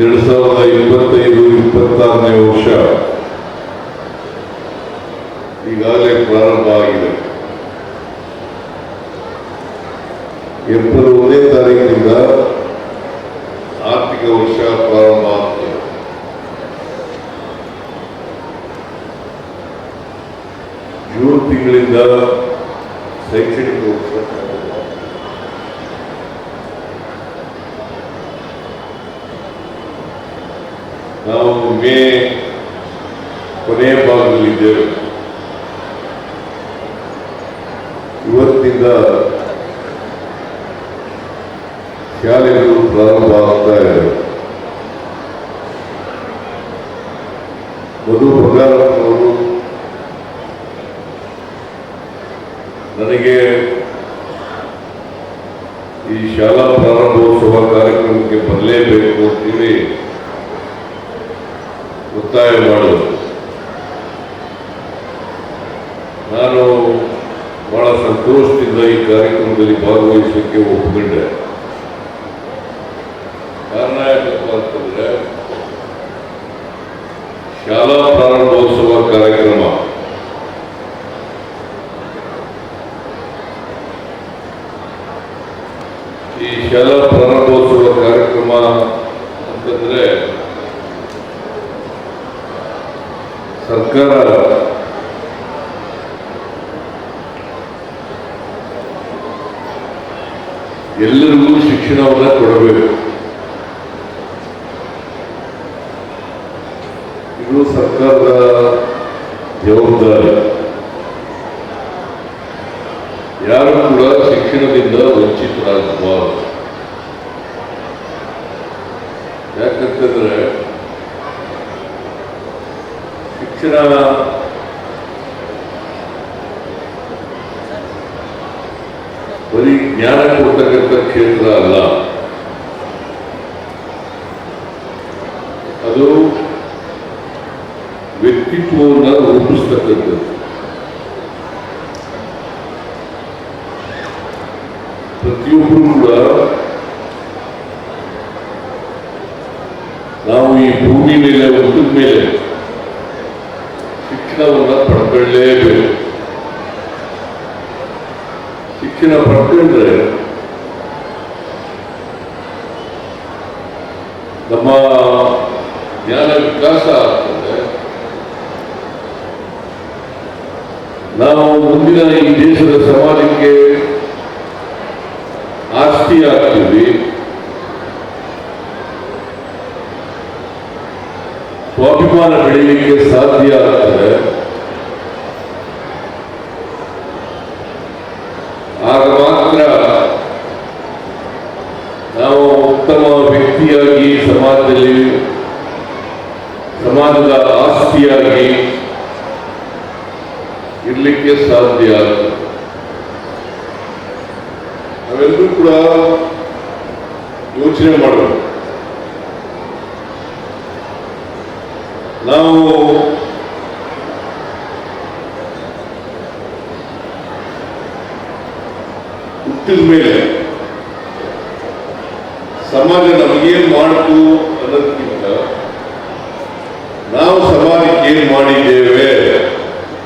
ಎರಡು ಸಾವಿರದ ಇಪ್ಪತ್ತೈದು, ಇಪ್ಪತ್ತಾರನೇ ವರ್ಷ ಈಗಾಗಲೇ ಪ್ರಾರಂಭ ಆಗಿದೆ. ಏಪ್ರಿಲ್ ಒಂದನೇ ತಾರೀಕಿನಿಂದ ಆರ್ಥಿಕ ವರ್ಷ ಪ್ರಾರಂಭ ಆಗ್ತದೆ. ಜೂನ್ ತಿಂಗಳಿಂದ ಶೈಕ್ಷಣಿಕ ವರ್ಷ ಪ್ರಾರಂಭ ಆಗ್ತದೆ. ನಾವು ಮೇ ಕೊನೆಯ ಭಾಗದಲ್ಲಿದ್ದೇವೆ. ಇವತ್ತಿನಿಂದ ಶಾಲೆಗಳು ಪ್ರಾರಂಭ ಆಗ್ತಾ ಇದೆ. ಮಧು ಬಂಗಾರಪ್ಪನವರು ನನಗೆ ಈ ಶಾಲಾ ಪ್ರಾರಂಭೋತ್ಸವ ಕಾರ್ಯಕ್ರಮಕ್ಕೆ ಬರಲೇಬೇಕು ಅಂತೇಳಿ ಒತ್ತಾಯ ಮಾಡೋದು ನಾನು ಬಹಳ ಸಂತೋಷದಿಂದ ಈ ಕಾರ್ಯಕ್ರಮದಲ್ಲಿ ಭಾಗವಹಿಸಲಿಕ್ಕೆ ಒಪ್ಪಿಕೊಂಡೆ. ಕಾರಣ ಯಾಕಪ್ಪ ಅಂತಂದ್ರೆ, ಶಾಲಾ ಪ್ರಾರಂಭೋತ್ಸವ ಕಾರ್ಯಕ್ರಮ. ಈ ಶಾಲಾ ಪ್ರಾರಂಭೋತ್ಸವ ಕಾರ್ಯಕ್ರಮ ಅಂತಂದ್ರೆ ಸರ್ಕಾರ ಎಲ್ಲರಿಗೂ ಶಿಕ್ಷಣವನ್ನು ಕೊಡಬೇಕು. ಇದು ಸರ್ಕಾರದ ಜವಾಬ್ದಾರಿ ಯಾರು ಕೂಡ ಶಿಕ್ಷಣದಿಂದ ವಂಚಿತರಾಗಬಾರದು ಯಾಕಂತಂದ್ರೆ ಶಿಕ್ಷಣ ಬರೀ ಜ್ಞಾನ ಕೊಡ್ತಕ್ಕಂಥ ಕ್ಷೇತ್ರ ಅಲ್ಲ ಅದು ವ್ಯಕ್ತಿತ್ವವನ್ನು ರೂಪಿಸ್ತಕ್ಕಂಥದ್ದು ಪ್ರತಿಯೊಬ್ಬರು ಕೂಡ ನಾವು ಈ ಭೂಮಿ ಮೇಲೆ ಒಂದ್ರ ಮೇಲೆ ಶಿಕ್ಷಣವನ್ನು ಪಡ್ಕೊಳ್ಳೇಬೇಕು. ಶಿಕ್ಷಣ ಪಡ್ಕೊಂಡ್ರೆ ನಮ್ಮ ಜ್ಞಾನ ವಿಕಾಸ ಆಗ್ತದೆ. ನಾವು ಮುಂದಿನ ಈ ದೇಶದ ಸಮಾಜಕ್ಕೆ ಆಸ್ತಿ ಆಗ್ತೀವಿ ಸ್ವಾಭಿಮಾನ ಬೆಳೀಲಿಕ್ಕೆ ಸಾಧ್ಯ ಆಗ್ತದೆ. ಆಗ ಮಾತ್ರ ನಾವು ಉತ್ತಮ ವ್ಯಕ್ತಿಯಾಗಿ ಸಮಾಜದಲ್ಲಿ, ಸಮಾಜದ ಆಸ್ತಿಯಾಗಿ ಇರಲಿಕ್ಕೆ ಸಾಧ್ಯ ನಾವೆಲ್ಲರೂ ಕೂಡ ಯೋಚನೆ ಮಾಡಬೇಕು. ನಾವು ಹುಟ್ಟಿದ ಮೇಲೆ ಸಮಾಜ ನಮಗೇನ್ ಮಾಡಿತು ಅನ್ನೋದಕ್ಕಿಂತ ನಾವು ಸಮಾಜಕ್ಕೆ ಏನ್ ಮಾಡಿದ್ದೇವೆ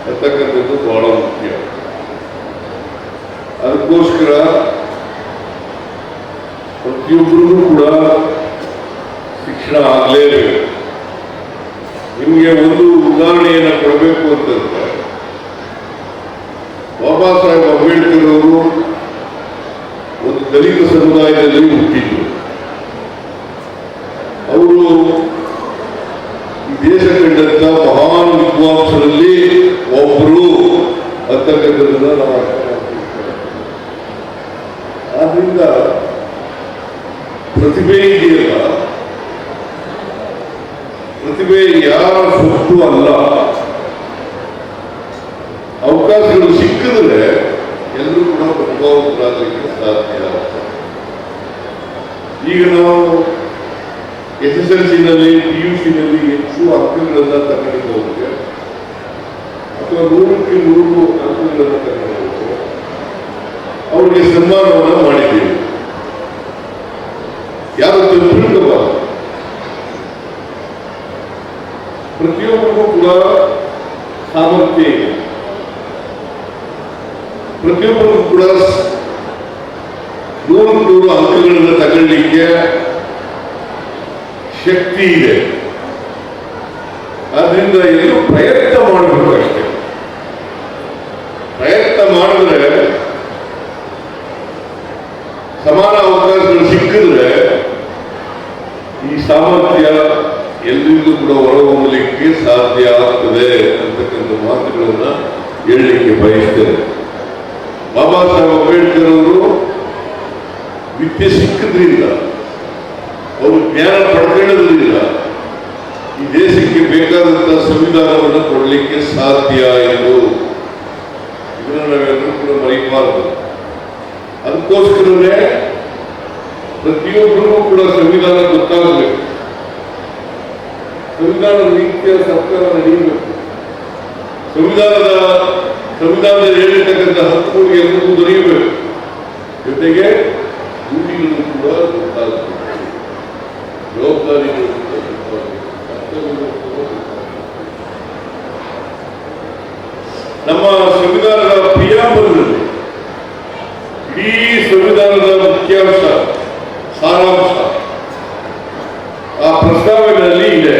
ಅಂತಕ್ಕಂಥದ್ದು ಬಹಳ ಮುಖ್ಯ. ಅದಕ್ಕೋಸ್ಕರ ಪ್ರತಿಯೊಬ್ಬರಿಗೂ ಕೂಡ ಶಿಕ್ಷಣ ಆಗಲೇಬೇಕು. ನಿಮಗೆ ಒಂದು ಉದಾಹರಣೆಯನ್ನು ಕೊಡಬೇಕು ಅಂತಂದ್ರೆ, ಬಾಬಾ ಸಾಹೇಬ್ ಅಂಬೇಡ್ಕರ್ ಅವರು ಒಂದು ದಲಿತ ಸಮುದಾಯದಲ್ಲಿ ಹುಟ್ಟಿದ್ರು. ಅವರು ಈ ದೇಶ ಆದ್ರಿಂದ ಪ್ರತಿಭೆ ಇದೆಯಲ್ಲ? ಪ್ರತಿಭೆ ಯಾರ ಸೊತ್ತು ಅಲ್ಲ? ಅವಕಾಶಗಳು ಸಿಕ್ಕಿದ್ರೆ ಎಲ್ಲರೂ ಕೂಡ ಪ್ರಭಾವಿತರಾಗಲಿಕ್ಕೆ ಸಾಧ್ಯ. ಈಗ ನಾವು ಎಸ್ ಎಸ್ ಎಲ್ ಸಿನಲ್ಲಿ ಪಿ ಯು ಸಿನಲ್ಲಿ ಹೆಚ್ಚು ಅಂಕಗಳನ್ನ ತಗೊಂಡಿದ್ದವ್ರಿಗೆ ಅಥವಾ ನೂರಕ್ಕೆ ನೂರು ಅಂಕಗಳನ್ನು ತಗೊಂಡವರು ಅವರಿಗೆ ಸನ್ಮಾನವನ್ನು ಮಾಡಿದ್ದೀವಿ. ಯಾರು ತಿಳ್ಕೋಬಾರದು. ಪ್ರತಿಯೊಬ್ಬರಿಗೂ ಕೂಡ ಸಾಮರ್ಥ್ಯ ಇದೆ. ಪ್ರತಿಯೊಬ್ಬರಿಗೂ ಕೂಡ ನೂರು ನೂರು ಅಂಕಗಳನ್ನು ತಗೊಳ್ಳಿಕ್ಕೆ ಶಕ್ತಿ ಇದೆ. ಆದ್ರಿಂದ ಎಲ್ಲರೂ ಪ್ರಯತ್ನ ಮಾಡಬೇಕು ಮಾಡಿದ್ರೆ ಸಮಾನ ಅವಕಾಶಗಳು ಸಿಕ್ಕಿದ್ರೆ ಈ ಸಾಮರ್ಥ್ಯ ಎಲ್ರಿಗೂ ಕೂಡ ಹೊರಹೊಮ್ಮಲಿಕ್ಕೆ ಸಾಧ್ಯ ಆಗ್ತದೆ ಅಂತಕ್ಕಂಥ ಮಾತುಗಳನ್ನ ಹೇಳಲಿಕ್ಕೆ ಬಯಸ್ತೇನೆ. ಬಾಬಾ ಸಾಹೇಬ್ ಅಂಬೇಡ್ಕರ್ ಅವರು ವಿದ್ಯೆ ಸಿಕ್ಕಿದ್ರಿಂದ, ಅವರು ಜ್ಞಾನ ಪಡ್ಕೊಳ್ಳೋದ್ರಿಂದ ಈ ದೇಶಕ್ಕೆ ಬೇಕಾದಂತಹ ಸಂವಿಧಾನವನ್ನು ಕೊಡಲಿಕ್ಕೆ ಸಾಧ್ಯ ಎಂದು ನಾವೆಲ್ಲರೂ ಕೂಡ ಮರೆಯಬಾರದು. ಅದಕ್ಕೋಸ್ಕರವೇ ಪ್ರತಿಯೊಬ್ಬರಿಗೂ ಕೂಡ ಸಂವಿಧಾನ ಗೊತ್ತಾಗಬೇಕು. ಸಂವಿಧಾನದ ರೀತಿಯ ಸರ್ಕಾರ ನಡೆಯಬೇಕು. ಸಂವಿಧಾನದ ಸಂವಿಧಾನದಲ್ಲಿ ಹೇಳಿರ್ತಕ್ಕಂಥ ಹಕ್ಕುಗಳು ಎಲ್ಲರಿಗೂ ದೊರೆಯಬೇಕು. ಜೊತೆಗೆ ಡ್ಯೂಟಿಗಳು ಕೂಡ ಗೊತ್ತಾಗಬೇಕು. ಜವಾಬ್ದಾರಿಗಳು. ನಮ್ಮ ಸಂವಿಧಾನದ ಪ್ರಿಯಾಂಬಲ್ನಲ್ಲಿ ಇಡೀ ಸಂವಿಧಾನದ ಮುಖ್ಯಾಂಶ ಸಾರಾಂಶ ಆ ಪ್ರಸ್ತಾವನೆಯಲ್ಲಿ ಇದೆ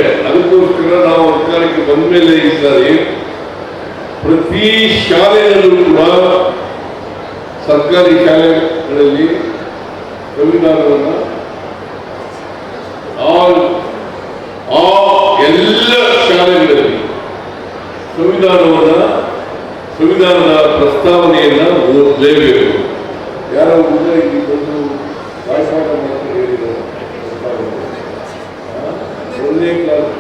ಅದಕ್ಕೋಸ್ಕರ ನಾವು ಅಧಿಕಾರಕ್ಕೆ ಬಂದ ಮೇಲೆ ಈ ಪ್ರತಿ ಶಾಲೆಯಲ್ಲೂ ಕೂಡ ಸರ್ಕಾರಿ ಶಾಲೆಗಳಲ್ಲಿ ಸಂವಿಧಾನವನ್ನು ಆ ಎಲ್ಲ ಶಾಲೆಗಳಲ್ಲಿ ಸಂವಿಧಾನವನ್ನ, ಸಂವಿಧಾನದ ಪ್ರಸ್ತಾವನೆಯನ್ನ ಓದಲೇಬೇಕು. ಯಾರೋ ಮುಂದೆ ಇಲ್ಲಿ ಬಂದು ಭಾಷಣ ಮಾಡ್ತಾರೆ ಹೇಳಿದ್ದಾರೆ? ಒಂದನೇ ಕ್ಲಾಸ್.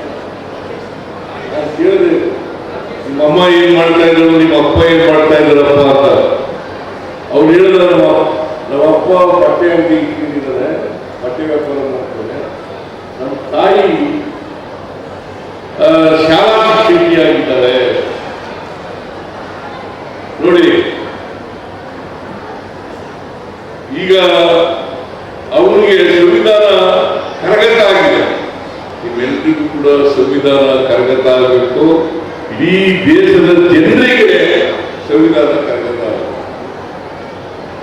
ಕೇಳಿದೆ. ನಿಮ್ಮ ಅಮ್ಮ ಏನ್ ಮಾಡ್ತಾ ಇದ್ರು, ನಿಮ್ಮ ಅಪ್ಪ ಏನ್ ಮಾಡ್ತಾ ಇದ್ದಾರಪ್ಪ ಅಂತ. ಅವ್ರು ಹೇಳಿದ ನಮ್ಮ ನಮ್ಮ ಅಪ್ಪ ಬಟ್ಟೆ ಅಂಗಡಿ ಇಟ್ಟಿದ್ದಾನೆ ಬಟ್ಟೆ ವ್ಯಾಪಾರ ಮಾಡ್ತಾರೆ. ನಮ್ಮ ತಾಯಿ ಶಾಲಾ ಶಿಕ್ಷಕಿಯಾಗಿದ್ದಾರೆ. ನೋಡಿ, ಈಗ ಅವರಿಗೆ ಸಂವಿಧಾನ ಕರಗತ ಕೂಡ ಸಂವಿಧಾನ ಕರಗತ ಆಗಬೇಕು ಇಡೀ ದೇಶದ ಜನರಿಗೆ ಸಂವಿಧಾನ ಕರಗತ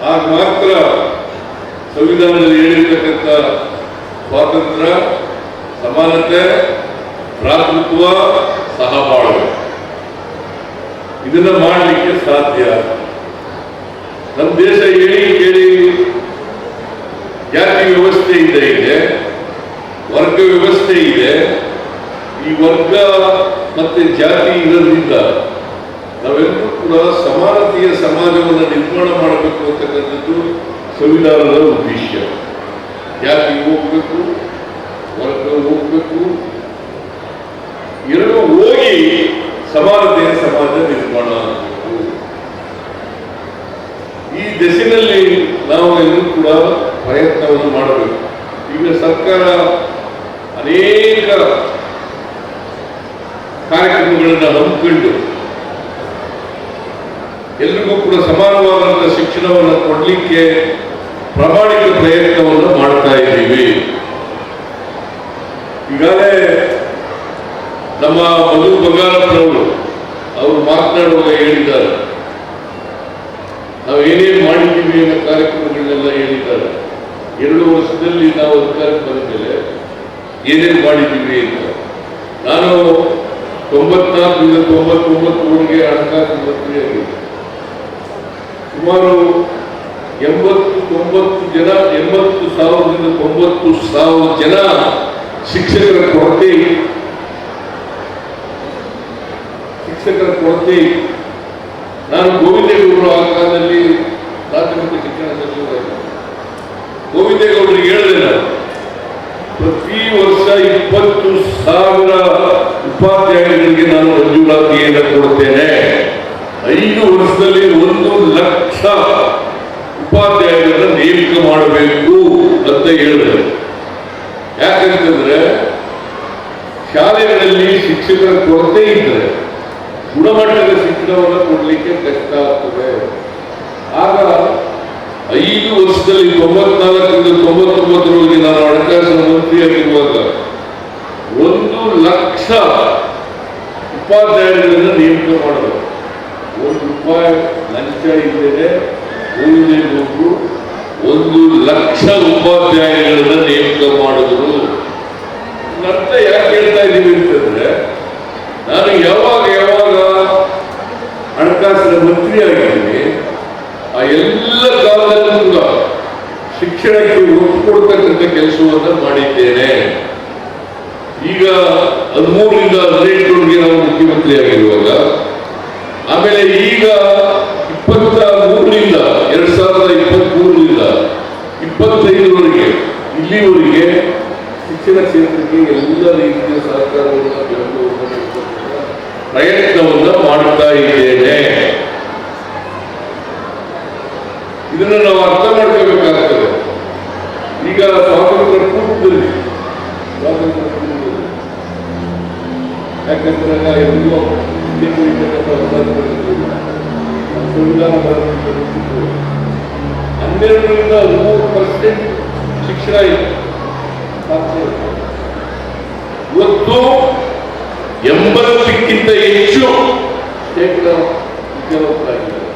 ಆಗ ಮಾತ್ರ ಸಂವಿಧಾನದಲ್ಲಿ ಹೇಳಿರ್ತಕ್ಕಂಥ ಸ್ವಾತಂತ್ರ್ಯ, ಸಮಾನತೆ, ಭ್ರಾತೃತ್ವ ಸಹಬಾಳ್ವೆ ಇದನ್ನ ಮಾಡಲಿಕ್ಕೆ ಸಾಧ್ಯ. ನಮ್ಮ ದೇಶ ಹೇಳಿ ಕೇಳಿ, ಜಾತಿ ವ್ಯವಸ್ಥೆಯಿಂದ ಇದೆ, ವರ್ಗ ವ್ಯವಸ್ಥೆ ಇದೆ ವರ್ಗ ಮತ್ತೆ ಜಾತಿ ಇರೋದ್ರಿಂದ ನಾವೆಲ್ಲರೂ ಕೂಡ ಸಮಾನತೆಯ ಸಮಾಜವನ್ನು ನಿರ್ಮಾಣ ಮಾಡಬೇಕು ಅಂತಕ್ಕಂಥದ್ದು ಸಂವಿಧಾನದ ಉದ್ದೇಶ. ಜಾತಿ ಹೋಗ್ಬೇಕು, ವರ್ಗ ಹೋಗ್ಬೇಕು. ಎರಡು ಹೋಗಿ ಸಮಾನತೆಯ ಸಮಾಜ ನಿರ್ಮಾಣ ಆಗಬೇಕು. ಈ ದೆಸಿನಲ್ಲಿ ನಾವು ಎಲ್ಲರೂ ಕೂಡ ಪ್ರಯತ್ನವನ್ನು ಮಾಡಬೇಕು. ಈಗ ಸರ್ಕಾರ ಅನೇಕ ಕಾರ್ಯಕ್ರಮಗಳನ್ನು ಹಮ್ಮಿಕೊಂಡು ಎಲ್ರಿಗೂ ಕೂಡ ಸಮಾನವಾದಂತಹ ಶಿಕ್ಷಣವನ್ನು ಕೊಡಲಿಕ್ಕೆ ಪ್ರಾಮಾಣಿಕ ಪ್ರಯತ್ನವನ್ನು ಮಾಡ್ತಾ ಇದ್ದೀವಿ. ಈಗಾಗಲೇ ನಮ್ಮ ಮಧು ಬಂಗಾರಪ್ಪನವರು ಅವರು ಮಾತನಾಡುವಾಗ ಹೇಳಿದ್ದಾರೆ. ನಾವು ಏನೇನು ಮಾಡಿದ್ದೀವಿ ಅನ್ನೋ ಕಾರ್ಯಕ್ರಮಗಳನ್ನೆಲ್ಲ ಹೇಳಿದ್ದಾರೆ. ಎರಡು ವರ್ಷದಲ್ಲಿ ನಾವು ಅಧಿಕಾರಕ್ಕೆ ಬಂದ ಮೇಲೆ ಏನೇನು ಮಾಡಿದ್ದೀವಿ ಅಂತ. ನಾನು ತೊಂಬತ್ನಾಲ್ಕರಿಂದ ತೊಂಬತ್ತೊಂಬತ್ತರವರೆಗೆ ಹಣಕಾಸು ಮಂತ್ರಿಯಾಗಿದೆ ಸುಮಾರು ಎಂಬತ್ತು ತೊಂಬತ್ತು ಜನ, ಎಂಬತ್ತು ಸಾವಿರದಿಂದ ತೊಂಬತ್ತು ಸಾವಿರ ಜನ ಶಿಕ್ಷಕರ ಕೊರತೆ. ಶಿಕ್ಷಕರ ಕೊರತೆ. ನಾನು ಗೋವಿಂದೇಗೌಡರು ಆ ಕಾಲದಲ್ಲಿ ಪ್ರಾಥಮಿಕ ಶಿಕ್ಷಣ ಸಚಿವರಾಗಿದ್ದೆ ಗೋವಿಂದೇಗೌಡರಿಗೆ ಹೇಳಿದೆ ಪ್ರತಿ ವರ್ಷ ಇಪ್ಪತ್ತು ಸಾವಿರ ನಾನು ಮಂಜೂರಾತಿಯನ್ನು ಕೊಡ್ತೇನೆ ಐದು ವರ್ಷದಲ್ಲಿ ಒಂದು ಲಕ್ಷ ಉಪಾಧ್ಯಾಯರನ್ನು ನೇಮಕ ಮಾಡಬೇಕು ಅಂತ ಹೇಳಿದೆ ಯಾಕಂತಂದ್ರೆ ಶಾಲೆಗಳಲ್ಲಿ ಶಿಕ್ಷಕರ ಕೊರತೆ ಇದ್ದರೆ ಗುಣಮಟ್ಟದ ಶಿಕ್ಷಣವನ್ನು ಕೊಡಲಿಕ್ಕೆ ಕಷ್ಟ ಆಗ್ತದೆ. ಆಗ ಐದು ವರ್ಷದಲ್ಲಿ ತೊಂಬತ್ನಾಲ್ಕರಿಂದ ತೊಂಬತ್ತೊಂಬತ್ತರವರೆಗೆ ನಾನು ಹಣಕಾಸು ಮಂತ್ರಿಯಾಗಿರುವಾಗ ಒಂದು ಲಕ್ಷ ಉಪಾಧ್ಯಾಯರುಗಳನ್ನು ನೇಮಕ ಮಾಡಬೇಕು ಒಂದು ರೂಪಾಯಿ ಲಂಚ ಇಲ್ಲದೆ ಓದಬೇಕು ಒಂದು ಲಕ್ಷ ಉಪಾಧ್ಯಾಯಗಳನ್ನು ನೇಮಕ ಮಾಡಿದ್ರು. ಅರ್ಥ ಯಾಕೆ ಹೇಳ್ತಾ ಇದ್ದೀವಿ ಅಂತಂದ್ರೆ, ನಾನು ಯಾವಾಗ ಯಾವಾಗ ಹಣಕಾಸಿನ ಮಂತ್ರಿ ಆಗಿದ್ದೀನಿ ಆ ಎಲ್ಲ ಕಾಲದಲ್ಲೂ ಕೂಡ ಶಿಕ್ಷಣಕ್ಕೆ ಒತ್ತು ಕೊಡ್ತಕ್ಕಂಥ ಕೆಲಸವನ್ನು ಮಾಡಿದ್ದೇನೆ. ಈಗ ಹದಿಮೂರರಿಂದ ಹದಿನೆಂಟರವರೆಗೆ ನಾವು ಮುಖ್ಯಮಂತ್ರಿ ಆಗಿರುವಾಗ ಆಮೇಲೆ ಈಗ ಇಪ್ಪತ್ತ ಮೂರರಿಂದ ಎರಡ್ ಸಾವಿರದ ಇಪ್ಪತ್ತ್ ಮೂರರಿಂದ ಇಪ್ಪತ್ತೈದರವರೆಗೆ ಇಲ್ಲಿವರೆಗೆ ಶಿಕ್ಷಣ ಕ್ಷೇತ್ರಕ್ಕೆ ಎಲ್ಲ ರೀತಿಯ ಸಹಕಾರವನ್ನು ಬೆಂಬಲವನ್ನು ನೀಡ್ತಕ್ಕಂಥ ಮಾಡ್ತಾ ಇದ್ದೇನೆ. ಇದನ್ನು ನಾವು ಅರ್ಥ ಮಾಡ್ಕೋಬೇಕಾಗ್ತದೆ. ಈಗ ಸ್ವಾತಂತ್ರ್ಯ ಸ್ವಾತಂತ್ರ್ಯ ಯಾಕಂದ್ರೆ ಎಲ್ಲೋ. ಸಂವಿಧಾನ ಹನ್ನೆರಡರಿಂದ ಮೂರು ಪರ್ಸೆಂಟ್ ಶಿಕ್ಷಣ ಇದೆ ಒಟ್ಟು ಇವತ್ತು ಎಂಬತ್ತಕ್ಕಿಂತ ಹೆಚ್ಚು ಶೇಕಡ ವಿದ್ಯಾವಂತರಾಗಿದ್ದಾರೆ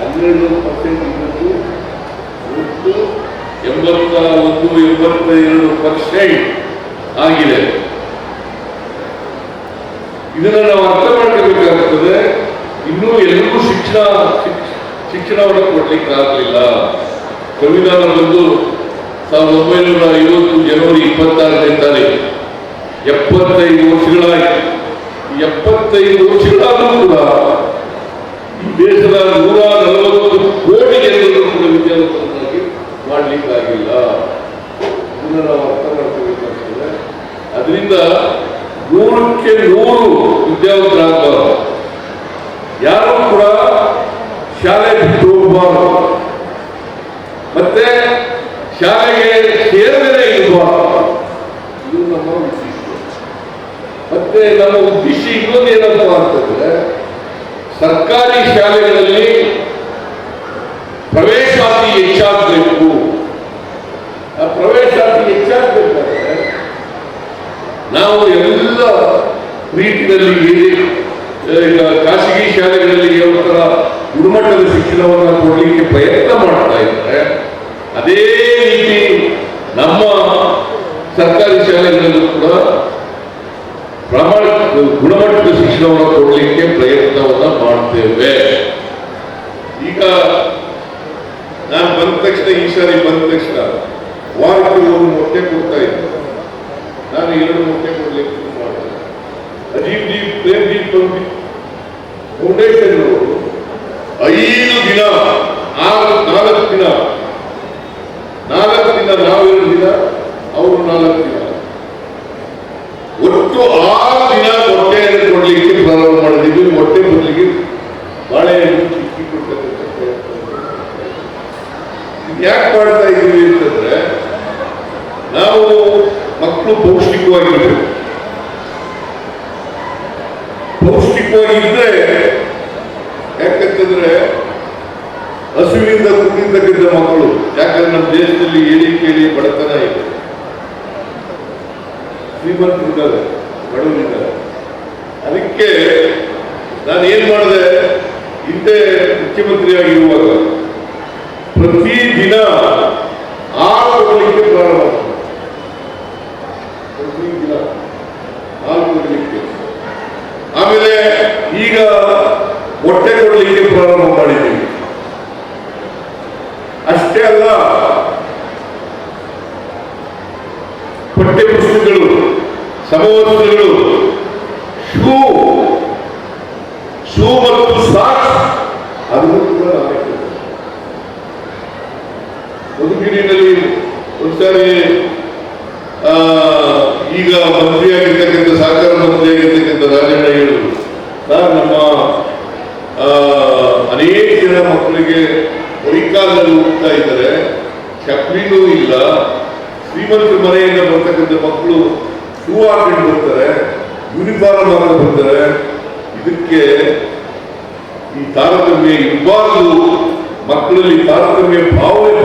ಹನ್ನೆರಡು ಪರ್ಸೆಂಟ್ ಇದ್ದದ್ದು ಇವತ್ತು ಎಂಬತ್ತ ಒಂದು, ಎಂಬತ್ತ ಎರಡು ಪರ್ಸೆಂಟ್ ಆಗಿದೆ. ಇದನ್ನ ನಾವು ಅರ್ಥ ಮಾಡ್ಕೋಬೇಕಾಗ್ತದೆ. ಇನ್ನೂ ಎಲ್ಲರೂ ಶಿಕ್ಷಣ ಶಿಕ್ಷ- ಶಿಕ್ಷಣವನ್ನು ಕೊಡ್ಲಿಕ್ಕೆ ಆಗಲಿಲ್ಲ. ಸಂವಿಧಾನ ಬಂದು ಸಾವಿರದ ಒಂಬೈನೂರ ಐವತ್ತು ಜನವರಿ ಇಪ್ಪತ್ತಾರನೇ ತಾರೀಕು ಎಪ್ಪತ್ತೈದು ವರ್ಷಗಳಾಯಿತು. ಎಪ್ಪತ್ತೈದು ವರ್ಷಗಳಾದರೂ ಕೂಡ ದೇಶದ ನೂರ ನಲವತ್ತು ಕೋಟಿ ಜನರು ಕೂಡ ವಿದ್ಯಾವಂತರನ್ನಾಗಿ ಮಾಡಲಿಕ್ಕಾಗಿಲ್ಲ ಇದನ್ನು ನಾವು ಅರ್ಥ ಮಾಡ್ಕೋಬೇಕಾಗ್ತದೆ. ಅದರಿಂದ ನೂರಕ್ಕೆ ನೂರು ವಿದ್ಯಾವಂತರಾಗಬಾರದು. ಯಾರು ಕೂಡ ಶಾಲೆ ಬಿಟ್ಟು ಹೋಗಬಾರದು. ಮತ್ತೆ ಶಾಲೆಗೆ ಸೇರದೇ ಇರಬಾರದು ನಮ್ಮ ಉದ್ದೇಶ. ಮತ್ತೆ ನಮ್ಮ ಉದ್ದೇಶ ಇನ್ನೊಂದು ಏನಪ್ಪ ಅಂತಂದ್ರೆ, ಸರ್ಕಾರಿ ಶಾಲೆಗಳಲ್ಲಿ ಪ್ರವೇಶಾತಿ ಹೆಚ್ಚಾಗಬೇಕು. ಆ ಪ್ರವೇಶಾತಿ ನಾವು ಎಲ್ಲ ರೀತಿಯಲ್ಲಿ ಈಗ ಖಾಸಗಿ ಶಾಲೆಗಳಲ್ಲಿ ಯಾವ ಥರ ಗುಣಮಟ್ಟದ ಶಿಕ್ಷಣವನ್ನು ಕೊಡಲಿಕ್ಕೆ ಪ್ರಯತ್ನ ಮಾಡ್ತಾ ಇದ್ದಾರೆ ಅದೇ ರೀತಿ ನಮ್ಮ ಸರ್ಕಾರಿ ಶಾಲೆಗಳಲ್ಲೂ ಕೂಡ ಪ್ರಮಾಣ, ಗುಣಮಟ್ಟದ ಶಿಕ್ಷಣವನ್ನು ಕೊಡಲಿಕ್ಕೆ ಪ್ರಯತ್ನವನ್ನು ಮಾಡ್ತೇವೆ. ಈಗ ನಾನು ಬಂದ ತಕ್ಷಣ, ಈ ಸಾರಿ ಬಂದ ತಕ್ಷಣ ವಾರಕ್ಕೆ ಒಂದು ಮೊಟ್ಟೆ ಕೊಡ್ತಾ ಇದ್ದೆ. ನಾನು ಎರಡು ಮೊಟ್ಟೆ ಕೊಡ್ಲಿಕ್ಕೆ ಶುರು ಮಾಡಿದೆ ಅಜೀಬ್ ಜೀಪ್ ಪ್ರೇಮ್ಜೀತ್ ಬಂದು ಫೌಂಡೇಶನ್ ಐದು ದಿನ ಆರು ನಾಲ್ಕು ದಿನ ನಾಲ್ಕು ದಿನ ನಾವೆರಡು ದಿನ ಅವರು ನಾಲ್ಕು ದಿನ ಒಟ್ಟು ಆರು ದಿನ ಮೊಟ್ಟೆಯನ್ನು ಕೊಡ್ಲಿಕ್ಕೆ ಪ್ರಾರಂಭ ಮಾಡಿದ್ವಿ ಮೊಟ್ಟೆ ಕೊಡ್ಲಿಕ್ಕೆ ಬಾಳೆಹಣ್ಣು ಚಿಕ್ಕಿ ಕೊಡ್ತಕ್ಕಂಥ ಪ್ರಯತ್ನ ಇದು ಯಾಕೆ ಮಾಡ್ತಾ ಇದ್ದೀವಿ ಅಂತಂದ್ರೆ ನಾವು ಮಕ್ಕಳು ಪೌಷ್ಟಿಕವಾಗಿರ್ಬೇಕು ಪೌಷ್ಟಿಕವಾಗಿದ್ರೆ ಯಾಕಂತಂದ್ರೆ ಹಸುವಿನಿಂದ ಕುಡಿತಕ್ಕಂಥ ಮಕ್ಕಳು, ಯಾಕಂದ್ರೆ ನಮ್ಮ ದೇಶದಲ್ಲಿ ಏಳಿ ಕೇಳಿ ಬಡತನ ಇದೆ. ಶ್ರೀಮಂತರಿದ್ದಾರೆ ಬಡವರಿದ್ದಾರೆ ಅದಕ್ಕೆ ನಾನು ಏನ್ ಮಾಡಿದೆ? ಹಿಂದೆ ಮುಖ್ಯಮಂತ್ರಿಯಾಗಿರುವಾಗ ಪ್ರತಿ ದಿನ ಆರು ಕೊಡಲಿಕ್ಕೆ ಪ್ರಾರಂಭ ಪ್ರತಿ ದಿನ ಆರು ಕೊಡಲಿಕ್ಕೆ ಆಮೇಲೆ ಈಗ ಮೊಟ್ಟೆ ಕೊಡಲಿಕ್ಕೆ ಪ್ರಾರಂಭ ಮಾಡಿದ್ದೀವಿ ಅಷ್ಟೇ ಅಲ್ಲ ಪಠ್ಯ ಪುಸ್ತಕಗಳು ಸಮವಸ್ತ್ರಗಳು, ಶೂ ಶೂ ಮತ್ತು ಸಾಕ್ಸ್, ಅದನ್ನು ಕೂಡ ಬದುಕಿನಲ್ಲಿ ಒಂದ್ಸಾರಿ ಈಗ ಮಂತ್ರಿಯಾಗಿರ್ತಕ್ಕಂಥ ಸಹಕಾರ ಮಂತ್ರಿಯಾಗಿರ್ತಕ್ಕಂಥ ರಾಜಣ್ಣ ಹೇಳಿದ್ರು. ನಾನು ನಮ್ಮ ಅನೇಕ ಜನ ಮಕ್ಕಳಿಗೆ ಬೈಕಾಲಲ್ಲಿ ಹೋಗ್ತಾ ಇದ್ದಾರೆ. ಚಪ್ಲಿನೂ ಇಲ್ಲ. ಶ್ರೀಮಂತ ಮನೆಯಿಂದ ಬರ್ತಕ್ಕಂಥ ಮಕ್ಕಳು ಶೂ ಹಾಕೊಂಡು ಬರ್ತಾರೆ, ಯೂನಿಫಾರ್ಮ್ ಹಾಕೊಂಡು ಬರ್ತಾರೆ. ಇದಕ್ಕೆ ಈ ತಾರತಮ್ಯ ಇರಬಾರದು ಮಕ್ಕಳಲ್ಲಿ ತಾರತಮ್ಯ ಭಾವನೆ